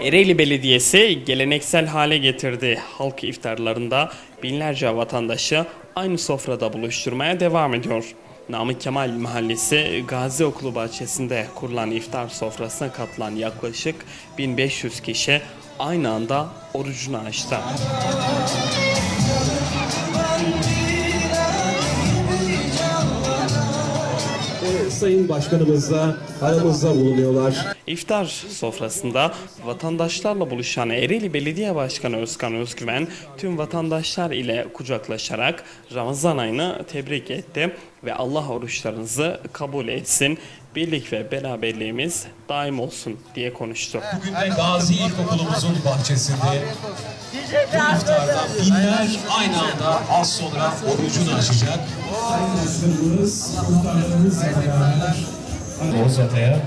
Ereğli Belediyesi geleneksel hale getirdi. Halk iftarlarında binlerce vatandaşı aynı sofrada buluşturmaya devam ediyor. Namık Kemal Mahallesi Gazi Okulu bahçesinde kurulan iftar sofrasına katılan yaklaşık 1500 kişi aynı anda orucunu açtı. Sayın Başkanımız da aramızda bulunuyorlar. İftar sofrasında vatandaşlarla buluşan Ereğli Belediye Başkanı Özkan Özgüven tüm vatandaşlar ile kucaklaşarak Ramazan ayını tebrik etti ve Allah oruçlarınızı kabul etsin, birlik ve beraberliğimiz daim olsun diye konuştu. Bugün de Gazi İlkokulumuzun bahçesinde bu iftarda binler aynı anda az sonra orucunu açacak. Başkanımız, muhtarlarımızla beraber Oğuz Atay'a